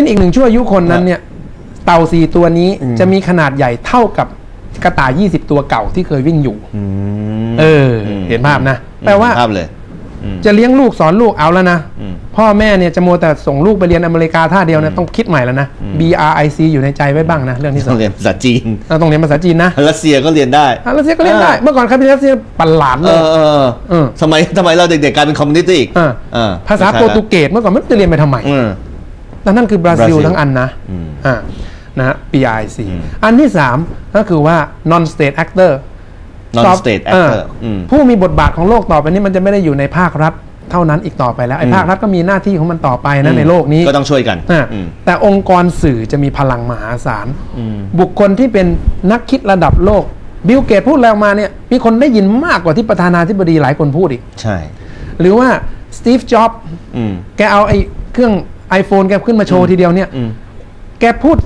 ในอีกหนึ่งชั่วอายุคนนั้นเนี่ย เต่าสี่ตัวนี้จะมีขนาดใหญ่เท่ากับกระต่าย20ตัวเก่าที่เคยวิ่งอยู่อืมเอออมเห็นภาพนะอืมแปลว่าเห็นภาพเลยอืมจะเลี้ยงลูกสอนลูกเอาแล้วนะอืมพ่อแม่เนี่ยจะมัวแต่ส่งลูกไปเรียนอเมริกาท่าเดียวนะต้องคิดใหม่แล้วนะอืม B R I C อยู่ในใจไว้บ้างนะเรื่องที่สต้อองงเรียนภาษาจีนเราต้องเรียนภาษาจีนนะรัสเซียก็เรียนได้อะรัสเซียก็เรียนได้ เมื่อก่อนครับรัสเซียประหลาดเอเลยอเออเออสมัยสมัยเราเด็กๆกลายเป็นคอมมิวนิสต์อีกอะเออภาษาโปรตุเกสเมื่อก่อนไม่รู้จะเรียนไปทำไม อืมแต่นั่นคือบราซิลบราซิลทั้งอันนะอืมอ่านะฮะ PIC อืมอันที่สามก็คือว่า non state actor non ตอบ state เออ actor อืมผู้มีบทบาทของโลกต่อไปนี้มันจะไม่ได้อยู่ในภาครัฐเท่านั้นอีกต่อไปแล้วไอ้อืมภาครัฐก็มีหน้าที่ของมันต่อไปนะในโลกนี้ก็ต้องช่วยกันอะอืมแต่องค์กรสื่อจะมีพลังมหาศาลอืมบุคคลที่เป็นนักคิดระดับโลก บิลเกตพูดแล้วมาเนี่ยมีคนได้ยินมากกว่าที่ประธานาธิบดีหลายคนพูดอีก ใช่ หรือว่าสตีฟจ็อบอืมแกเอาไอ้เครื่อง iPhone แกขึ้นมาโชว์ทีเดียวเนี่ยอืมแกพูด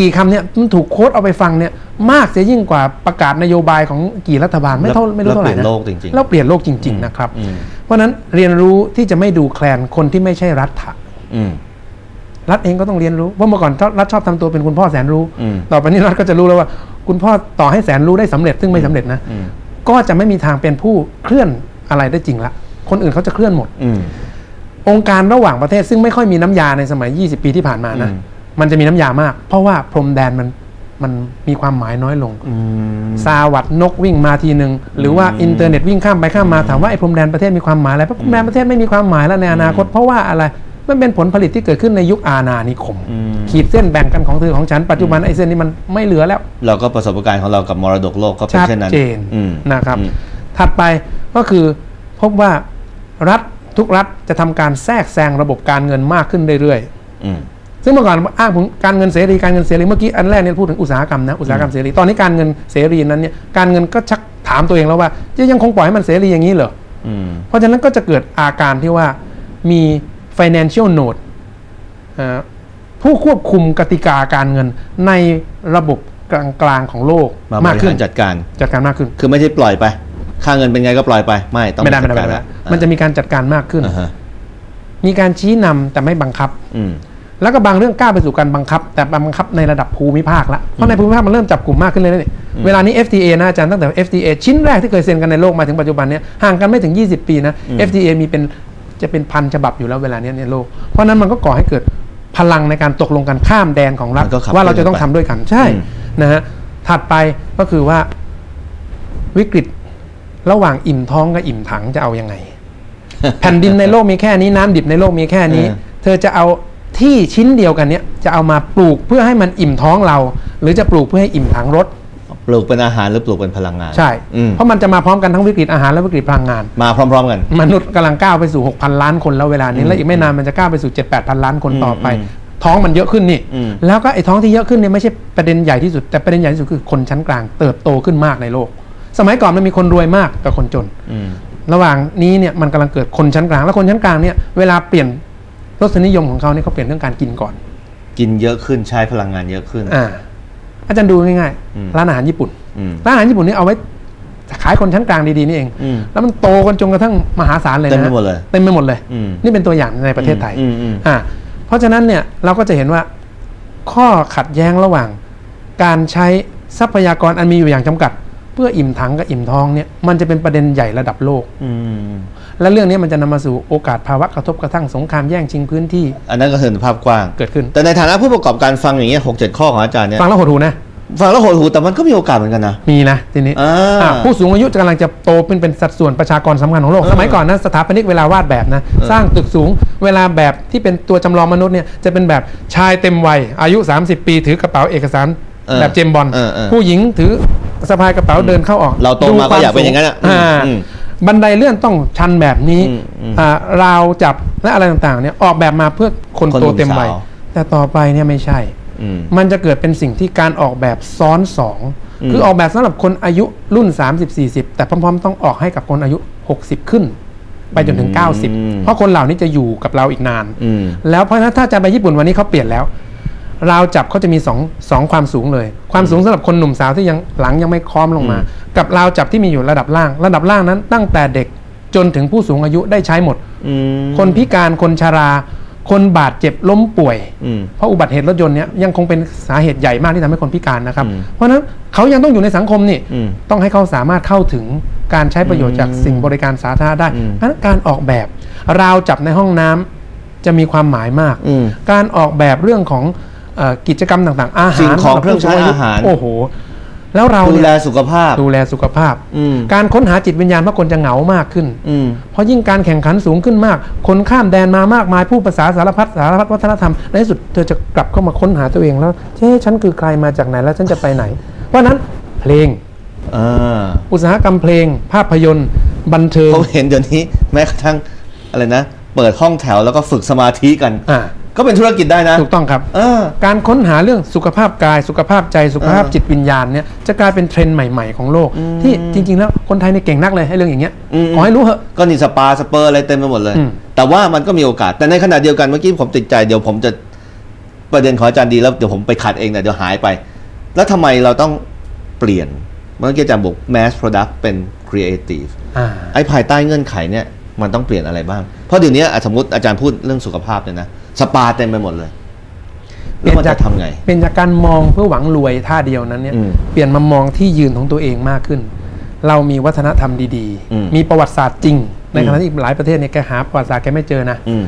กี่คำเนี่ยมันถูกโค้ดเอาไปฟังเนี่ยมากเสียยิ่งกว่าประกาศนโยบายของกี่รัฐบาลไม่เท่าแล้วไม่รู้เท่าไหร่แล้วเปลี่ยนะนโลกจริงๆแล้วเปลี่ยนโลกจริง ๆ นะครับอืมเพราะฉะนั้นเรียนรู้ที่จะไม่ดูแคลนคนที่ไม่ใช่รัฐะอืมรัฐเองก็ต้องเรียนรู้เพราะเมื่อก่อนรัฐชอบทำตัวเป็นคุณพ่อแสนรู้อืมต่อไปนี้รัฐก็จะรู้แล้วว่า คุณพ่อต่อให้แสนรู้ได้สำเร็จซึ่งไม่สำเร็จนะอืมก็จะไม่มีทางเป็นผู้เคลื่อนอะไรได้จริงละคนอื่นเขาจะเคลื่อนหมด อืมองค์การระหว่างประเทศซึ่งไม่ค่อยมีน้ำยาในสมัย 20 ปีที่ผ่านมานะอืมมันจะมีน้ำยามาก เพราะว่าพรมแดนมันมันมีความหมายน้อยลงอืมซาวัดนกวิ่งมาทีหนึ่งหรือว่าอินเทอร์เน็ตวิ่งข้ามไปข้ามมาถามว่าไอ้พรมแดนประเทศมีความหมายอะไรเพราะพรมแดนประเทศไม่มีความหมายแล้วในอนาคตเพราะว่าอะไรมันเป็นผลผลิตที่เกิดขึ้นในยุคอาณานิคมอืมขีดเส้นแบ่งกันของเธอของฉันปัจจุบันไอ้เส้นนี้มันไม่เหลือแล้ว เราก็ประสบการณ์ของเรากับมรดกโลกก็เป็นชัดเช่นนั้นเจนอืมนะครับอืมถัดไปก็คือพบว่ารัฐ ทุกรัฐจะทำการแทรกแซงระบบการเงินมากขึ้นเรื่อยๆอืมซึ่งเมื่อก่อนอ้างถึงการเงินเสรีการเงินเสรีเมื่อกี้อันแรกเนี่ยพูดถึงอุตสาหกรรมนะอุตสาหกรรมเสรีตอนนี้การเงินเสรีนั้นเนี่ยการเงินก็ชักถามตัวเองแล้วว่าจะยังคงปล่อยให้มันเสรีอย่างนี้เหรออืมเพราะฉะนั้นก็จะเกิดอาการที่ว่ามี financial node เอ่อผู้ควบคุมกติกาการเงินในระบบกลางๆของโลกมาบมากริขึ้หานรจัดการจัดการมากขึ้น คือไม่ใช่ปล่อยไป ค่าเงินเป็นไงก็ปล่อยไป ไม่ต้องไม่ได้ไม่ได้จัไม่ได้การไม่ได้มันจะมีการจัดการมากขึ้นอ่าฮะมีการชี้นำแต่ไม่บังคับ อืมแล้วก็บางเรื่องกล้าไปสู่การบังคับ แต่บังคับในระดับภูมิภาคละเพราะในภูมิภาคมันเริ่มจับกลุ่มมากขึ้นเลยนะนี่เวลานี้ FTA นะอาจารย์ตั้งแต่ FTA ชิ้นแรกที่เคยเซ็นกันในโลกมาถึงปัจจุบันเนี้ห่างกันไม่ถึง 20 ปีนะ FTA มีเป็นจะเป็นพันฉบับอยู่แล้วเวลานี้ในโลก เพราะฉะนั้นมันก็ก่อให้เกิดพลังในการตกลงกันข้ามแดนของรัฐมันก็ขับว่าเราจะต้องเคลื่ทำอนไปด้วยกันใช่อืมนะฮะถัดไปก็คือว่าวิกฤต ระหว่างอิ่มท้องกับอิ่มถังจะเอายังไง แผ่นดินในโลกมีแค่นี้น้ำดิบในโลกมีแค่นี้เออเธอจะเอาที่ชิ้นเดียวกันเนี้ยจะเอามาปลูกเพื่อให้มันอิ่มท้องเรา หรือจะปลูกเพื่อให้อิ่มถังรถปลูกเป็นอาหารหรือปลูกเป็นพลังงานใช่อืมเพราะมันจะมาพร้อมกันทั้งวิกฤตอาหารและวิกฤตพลังงาน มาพร้อมๆกัน มนุษย์กำลังก้าวไปสู่ 6,000 ล้านคนแล้วเวลานี้อืมและอีกไม่นานมันจะก้าวไปสู่ 7 8 0 0ล้านคนต่อไปอืมท้องมันเยอะขึ้นนี่อืมแล้วก็ไอ้ท้องที่เยอะขึ้นเนี่ยไม่ใช่ประเด็นใหญ่ที่สุดแต่ประเด็นใหญ่ที่สุดคือคนชั้นกลาง เติบโตขึ้นมากในโลก สมัยก่อนมันมีคนรวยมากกับคนจนอืมระหว่างนี้เนี่ยมันกำลังเกิดคนชั้นกลาง แล้วคนชั้นกลางเนี่ยเวลาเปลี่ยนรสนิยมของเขาเนี่ยเขาเปลี่ยนเรื่องการกินก่อน กินเยอะขึ้นใช้พลังงานเยอะขึ้นอ่าอาจารย์ดูง่ายอืมๆร้านอาหารญี่ปุ่นอืมร้านอาหารญี่ปุ่นนี่เอาไว้ขายคนชั้นกลางดีๆนี่เองอืมแล้วมันโตกันจนกระทั่งมหาศาลเลยนะเต็มไปหมดเลยเต็มไปหมดเลยอืมนี่เป็นตัวอย่างในประเทศไทยอืมอืมอ่าเพราะฉะนั้นเนี่ยเราก็จะเห็นว่าข้อขัดแย้งระหว่าง การใช้ทรัพยากรอันมีอยู่อย่างจำกัด เพื่ออิ่มถังกับอิ่มท้องเนี่ยมันจะเป็นประเด็นใหญ่ระดับโลกอืมและเรื่องนี้มันจะนำมาสู่โอกาสภาวะกระทบกระทั่งสงครามแย่งชิงพื้นที่ อันนั้นก็เห็นภาพกว้างเกิดขึ้น แต่ในฐานะผู้ประกอบการฟังอย่างเงี้ยหกเจ็ดข้อของอาจารย์เนี่ยฟังแล้วหดหูนะฟังแล้วโหดหูแต่มันก็มีโอกาสเหมือนกันนะมีนะทีนี้อ่าอะผู้สูงอายุจะกำลังจะโตเป็นเป็นสัดส่วนประชากรสำคัญของโลกสมัยก่อนนะสถาปนิกเวลาวาดแบบนะสร้างตึกสูงเวลาแบบที่เป็นตัวจำลองมนุษย์เนี่ยจะเป็นแบบชายเต็มวัยอายุ 30 ปีถือกระเป๋าเอกสารเออแบบเจมส์บอลเออเออผู้หญิงถือ สะพายกระเป๋าเดินเข้าออกเราโตมาก็อยากเป็นอย่างนั้นอะดูความสูงอืมอ่าอืมบันไดเลื่อนต้องชันแบบนี้อืมอืมอ่าราวจับและอะไรต่างๆเนี่ยออกแบบมาเพื่อคนคนโตหนุ่มเต็มวัยสาวแต่ต่อไปเนี่ยไม่ใช่อืมมันจะเกิดเป็นสิ่งที่การออกแบบซ้อนสองอืมคือออกแบบสำหรับคนอายุรุ่น 30-40 แต่พร้อมๆ ต้องออกให้กับคนอายุ 60 ขึ้น ไปจนถึง 90 เพราะคนเหล่านี้จะอยู่กับเราอีกนานอืมแล้วเพราะฉะนั้นถ้าจะไปญี่ปุ่นวันนี้เขาเปลี่ยนแล้ว ราวจับเขาจะมีสองสองความสูงเลย ความสูงสำหรับคนหนุ่มสาวที่ยังหลังยังไม่ค้อมลงมา กับราวจับที่มีอยู่ระดับล่าง ระดับล่างนั้น ตั้งแต่เด็กจนถึงผู้สูงอายุได้ใช้หมดอืมคนพิการคนชรา คนบาดเจ็บล้มป่วยอืมเพราะอุบัติเหตุรถยนต์เนี่ยยังคงเป็นสาเหตุใหญ่มากที่ทำให้คนพิการนะครับอืมเพราะฉะนั้นเขายังต้องอยู่ในสังคมนี่อืมต้องให้เขาสามารถเข้าถึงการใช้ประโยชน์จากสิ่งบริการสาธารณะได้อืมเพราะฉะนั้นการออกแบบราวจับในห้องน้ำจะมีความหมายมากอืมการออกแบบเรื่องของเอ่อ กิจกรรมต่างๆ อาหารสิ่งของเครื่องใช้อาหาร โอ้โห แล้วเราดูเนี่ยแลสุขภาพ ดูแลสุขภาพอืมการค้นหาจิตวิญญาณเพราะคนจะเหงามากขึ้นอืมเพราะยิ่งการแข่งขันสูงขึ้นมาก คนข้ามแดนมามากมายผู้ภาษาสารพัดสารพัดวัฒนธรรม ในที่สุดเธอจะกลับเข้ามาค้นหาตัวเองแล้วเจ๊ฉันคือใครมาจากไหนแล้วฉันจะไปไหน เพราะฉะนั้นเพลงอ่าอุตสาหกรรมเพลง ภาพยนตร์บันเทิงผมเห็นเดี๋ยวนี้แม้กระทั่งอะไรนะ เปิดห้องแถวแล้วก็ฝึกสมาธิกันอ่า ก็เป็นธุรกิจได้นะ ถูกต้องครับเออการค้นหาเรื่องสุขภาพกาย สุขภาพใจสุขภาพเออจิตวิญญาณเนี่ยจะกลายเป็นเทรนด์ใหม่ๆของโลก ที่จริง ๆ แล้วคนไทยเนี่ยเก่งนักเลยให้เรื่องอย่างเงี้ยอืมขอให้รู้เหอะก็นี่สปาสเปอร์อะไรเต็มไปหมดเลยอืมแต่ว่ามันก็มีโอกาส แต่ในขณะเดียวกันเมื่อกี้ผมติดใจเดี๋ยวผมจะประเด็นของอาจารย์ดีแล้วเดี๋ยวผมไปขัดเองนะเดี๋ยวหายไป แล้วทำไมเราต้องเปลี่ยนเมื่อกี้อาจารย์บอก mass product เป็น creative อ่าไอ้ภายใต้เงื่อนไขเนี่ยมันต้องเปลี่ยนอะไรบ้าง เพราะเดี๋ยวนี้อะสมมติอาจารย์พูดเรื่องสุขภาพเนี่ยนะ สปาเต็มไปหมดเลยแล้วมันจะทำไง เป็นจากการมองเพื่อหวังรวยท่าเดียวนั้นเนี่ย อืมเปลี่ยนมามองที่ยืนของตัวเองมากขึ้น เรามีวัฒนธรรมดีอืม มีประวัติศาสตร์จริง ในอืมขณะที่อีกหลายประเทศเนี่ยแกหาประวัติศาสตร์แกไม่เจอนะ อืม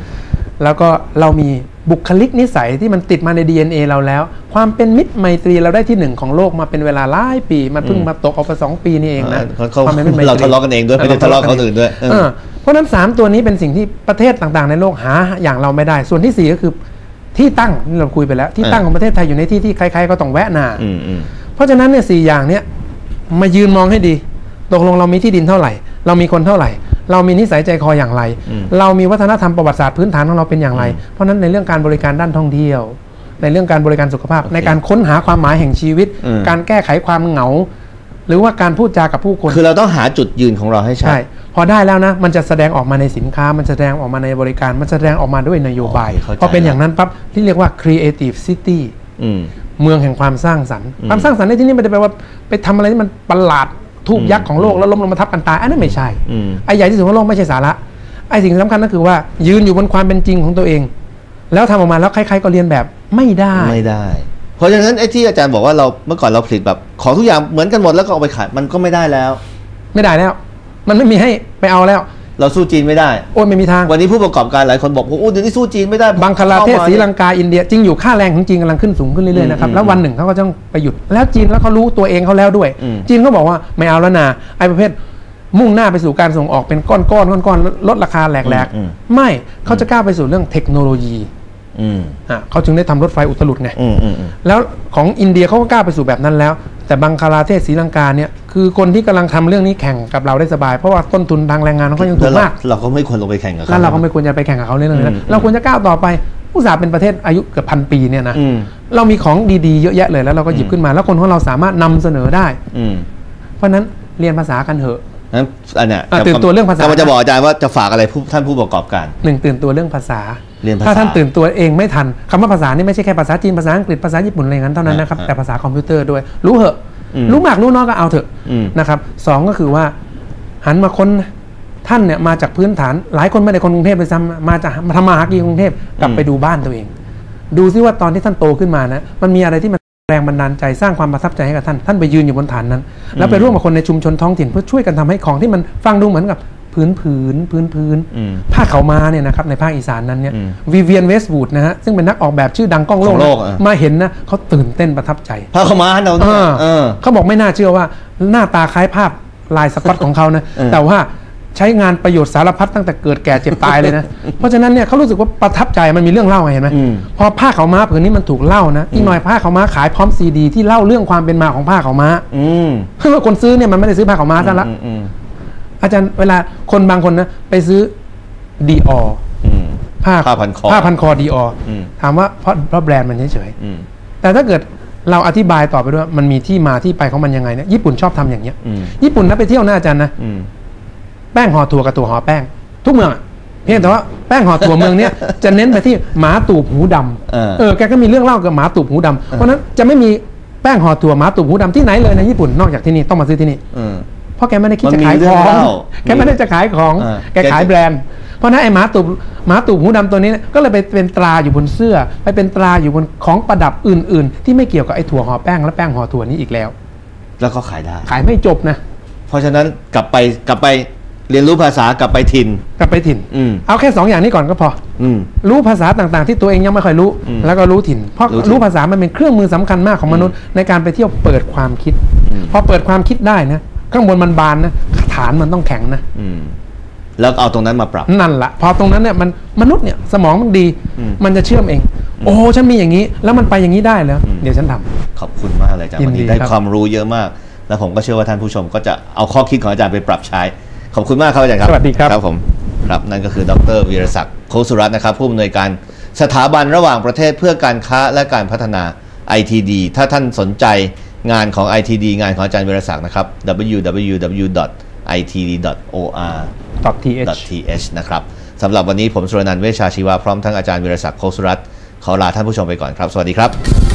แล้วก็เรามีบุคลิกนิสัยที่มันติดมาใน DNA เราแล้ว ความเป็นมิตรไมตรีเราได้ที่หนึ่งของโลกมาเป็นเวลาหลายปีมันเพิ่งอืมมาตกเอาไปสองปีนี่เองนะเขาเขาควมป็นมิตไมตเราทะเลาะกันเองด้วยไม่ได้ทะเลาะกับคนอื่นด้วยเออเออเพราะฉะนั้นสามตัวนี้เป็นสิ่งที่ประเทศต่างๆ ในโลกหาอย่างเราไม่ได้ ส่วนที่สี่ก็คือที่ตั้งนี่เราคุยไปแล้ว ที่ตั้งของประเทศไทยอยู่ในที่ที่ใครๆก็ต้องแวะนาอืมอืมเพราะฉะนั้นเนี่ยสี่อย่างเนี่ยมายืนมองให้ดีตกลงเรามีที่ดินเท่าไหร่ เรามีคนเท่าไหร่ เรามีนิสัยใจคออย่างไรอืมเรามีวัฒนธรรมประวัติศาสตร์พื้นฐานของเราเป็นอย่างไร เพราะฉะนั้นในเรื่องการบริการด้านท่องเที่ยว ในเรื่องการบริการสุขภาพ ในการค้นหาความหมายแห่งชีวิตอืมการแก้ไขความเหงา หรือว่าการพูดจากับผู้คน คือเราต้องหาจุดยืนของเราให้ชัดใช่พอได้แล้วนะ มันจะแสดงออกมาในสินค้า มันแสดงออกมาในบริการ มันแสดงออกมาด้วยนโยบายโอเคเข้าใจพอเป็นอย่างนั้นปั๊บที่เรียกว่า creative city อืมเมืองแห่งความสร้างสรรค์อืมความสร้างสรรค์ในที่นี้ไม่ได้แปลว่าไปทำอะไรที่มันประหลาด ทูบยักษ์ของโลกแล้วล้มลงมาทับกันตายอันนั้นไม่ใช่อืมไอ้ใหญ่ที่สุดของโลกไม่ใช่สาระไอ้สิ่งสำคัญก็คือว่า ยืนอยู่บนความเป็นจริงของตัวเอง แล้วทำออกมาแล้วใครๆก็เรียนแบบไม่ได้ไม่ได้ เพราะฉะนั้นไอ้ที่อาจารย์บอกว่าเราเมื่อก่อนเราผลิตแบบ ของทุกอย่างเหมือนกันหมดแล้วก็เอาไปขายมันก็ไม่ได้แล้ว ไม่ได้แล้ว มันไม่มีให้ไปเอาแล้ว เราสู้จีนไม่ได้ โอ้ยไม่มีทาง วันนี้ผู้ประกอบการหลายคนบอกโอ้เดี๋ยวนี้สู้จีนไม่ได้บังคลาเทศข้มศรีลังกาอินเดียจริงอยู่ค่าแรงของจีนกำลังขึ้นสูงขึ้นเรื่อยๆนะครับอืมแล้ววันหนึ่งเขาก็ต้องไปหยุด แล้วจีนแล้วเขารู้ตัวเองเขาแล้วด้วยอืมจีนเขาบอกว่าไม่เอาแล้วนะไอ้ประเภทมุ่งหน้าไปสู่การส่งออกเป็นก้อนๆก้อนๆลดราคาแหลกอืมๆไม่เขาจะก้าวไปสู่เรื่องเทคโนโลยีอืมอะเขาจึงได้ทำรถไฟอุตลุดไงอืมอืมอืมแล้วของอินเดียเขาก็กล้าไปสู่แบบนั้นแล้ว แต่บังคลาเทศศรีลังกาเนี่ย คือคนที่กำลังทำเรื่องนี้แข่งกับเราได้สบาย เพราะว่าต้นทุนทางแรงงานเขายังถูแล้วกเรามากเราก็ไม่ควรลงไปแข่งกับเขาแล้วเราก็ไม่ควรจะไปแข่งกับเขาเรื่องนี้อืนะมเราควรจะก้าวต่อไปอุตสาห์เป็นประเทศอายุเกือบพันปีเนี่ยนะอืมเรามีของดีๆเยอะแยะเลยแล้วเราก็หยิบอืมขึ้นมา แล้วคนของเราสามารถนำเสนอได้ อืมเพราะฉะนั้นเรียนภาษากันเถอะนั้นอันเนี้ยอะตื่นตัวเรื่องภาษากำลังจะบอกอาจารย์ว่าจะฝากอะไรผู้ท่านผู้ประกอบการหนึ่งตื่นตัวเรื่องภาษาเรียนภาษาถ้าท่านตื่นตัวเองไม่ทันคำว่าภาษานี่ไม่ใช่แค่ภาษาจีนภาษาอังกฤษภาษาญี่ปุ่นอะไรอย่างนั้นเท่านั้นนะครับอ่าแต่ภาษาคอมพิวเตอร์ด้วยรู้เหอะอืม รู้มากรู้น้อยก็เอาเถอะอืมนะครับสองก็คือว่า หันมาค้นท่านเนี่ยมาจากพื้นฐาน หลายคนไม่ได้คนกรุงเทพเลยซ้ำมาจากมาทำมาหากินกรุงเทพกลับไปดูบ้านตัวเอง ดูซิว่าตอนที่ท่านโตขึ้นมานะมันมีอะไรที่มันแรงบันดาลใจสร้างความประทับใจให้กับท่าน ท่านไปยืนอยู่บนฐานนั้น แล้วไปร่วมกับคนในชุมชนท้องถิ่นเพื่อช่วยกันทำให้ของที่มันฟังดูเหมือนกับ พื้นผืนพื้นพื้นอืมผ้าเขาวม้าเนี่ยนะครับในภาคอีสานนั้นเนี่ยอืมวิเวียนเวสต์วูดนะฮะซึ่งเป็นนักออกแบบชื่อดังกล้องโลกของโลกนะอะมาเห็นนะเขาตื่นเต้นประทับใจพาเขามาเราเอเนี่ยอเออเขาบอกไม่น่าเชื่อว่าหน้าตาคล้ายภาพลายสก๊อตของเขานะเออแต่ว่าใช้งานประโยชน์สารพัดตั้งแต่เกิดแก่เจ็บตายเลยนะ เพราะฉะนั้นเนี่ยเขารู้สึกว่าประทับใจมันมีเรื่องเล่าไงเห็นไหมอืมพอผ้าขาวม้าผืนนี้มันถูกเล่านะอีกหน่อยผ้าขาวม้าขายพร้อมซีดี ที่เล่าเรื่องความเป็นมาของผ้าขาวม้าอืมเพราะว่าคนซื้อเนี่ยมันไม่ได้ซื้อผ้าขาวม้าซะละ อืมอืมอาจารย์เวลาคนบางคนนะไปซื้อดีอออืมผ้าผ้าพันคอผ้าพันคอดีอออืมถามว่าเพราะเพราะแบรนด์มันเฉยอืมๆแต่ถ้าเกิดเราอธิบายต่อไปด้วยว่ามันมีที่มาที่ไปของมันยังไงเนี่ยญี่ปุ่นชอบทำอย่างเงี้ยอืมญี่ปุ่นนะไปเที่ยวนะอาจารย์นะอืมแป้งห่อถั่วกับถั่วห่อแป้ง ทุกเมืองอะเพียงแต่ว่าแป้งห่อถั่วเมืองเนี้ยจะเน้นไปที่หมาตูบหูดำเออเออแกก็มีเรื่องเล่ากับหมาตูบหูดำเพราะฉะนั้นจะไม่มีแป้งห่อถั่วหมาตูบหูดำที่ไหนเลยในญี่ปุ่นนอกจากที่นี่ต้องมาซื้อที่นี่อืม เพราะแกไม่ได้คิดมันจะมีขายเรื่ขององเล่าแกไม่ได้จะขายของอ่าแกขายแบรนด์เพราะฉะนั้นไอ้หมาตูบหมาตูบหูดำตัวนี้เนี่ยก็เลยไปเป็นตราอยู่บนเสื้อ ไปเป็นตราอยู่บนของประดับอื่น ๆ ที่ไม่เกี่ยวกับไอ้ถั่วห่อแป้งและแป้งห่อถั่วนี้อีกแล้ว แล้วก็ขายได้ ขายไม่จบนะ เพราะฉะนั้นกลับไปกลับไปเรียนรู้ภาษากลับไปถิ่นกลับไปถิ่นอืมเอาแค่สองอย่างนี้ก่อนก็พออืมรู้ภาษาต่างๆ ที่ตัวเองยังไม่ค่อยรู้อืมแล้วก็รู้ถิ่น เพราะรู้ถิ่นรู้ภาษามันเป็นเครื่องมือสำคัญมากของมนุษย์ในการไปเที่ยวเปิดความคิดอืมพอเปิดความคิดได้นะ ข้างบนมันบานนะฐานมันต้องแข็งนะอืมแล้วเอาตรงนั้นมาปรับ นั่นแหละพอตรงนั้นเนี่ยมันมนุษย์เนี่ยสมองมันดีอืมมันจะเชื่อมเอง โอ้ฉันมีอย่างนี้ แล้วมันไปอย่างนี้ได้เหรออืมเดี๋ยวฉันทำขอบคุณมากเลยอาจารย์ยินวันดีนี้ได้ครับความรู้เยอะมาก แล้วผมก็เชื่อว่าท่านผู้ชมก็จะเอาข้อคิดของอาจารย์ไปปรับใช้ ขอบคุณมากครับอาจารย์ครับสวัสดีครับครับผมครับนั่นก็คือดรวีรศักดิ์โคสุรัตน์นะครับ ผู้อำนวยการสถาบันระหว่างประเทศเพื่อการค้าและการพัฒนา ITD ถ้าท่านสนใจ งานของ ITD งานของอาจารย์วีรศักดิ์นะครับ www.itd.or .th th นะครับสำหรับวันนี้ผมสุรนันท์เวชชาชีวะพร้อมทั้งอาจารย์วิรศักดิ์โคสุรัตน์ขอลาท่านผู้ชมไปก่อนครับ สวัสดีครับ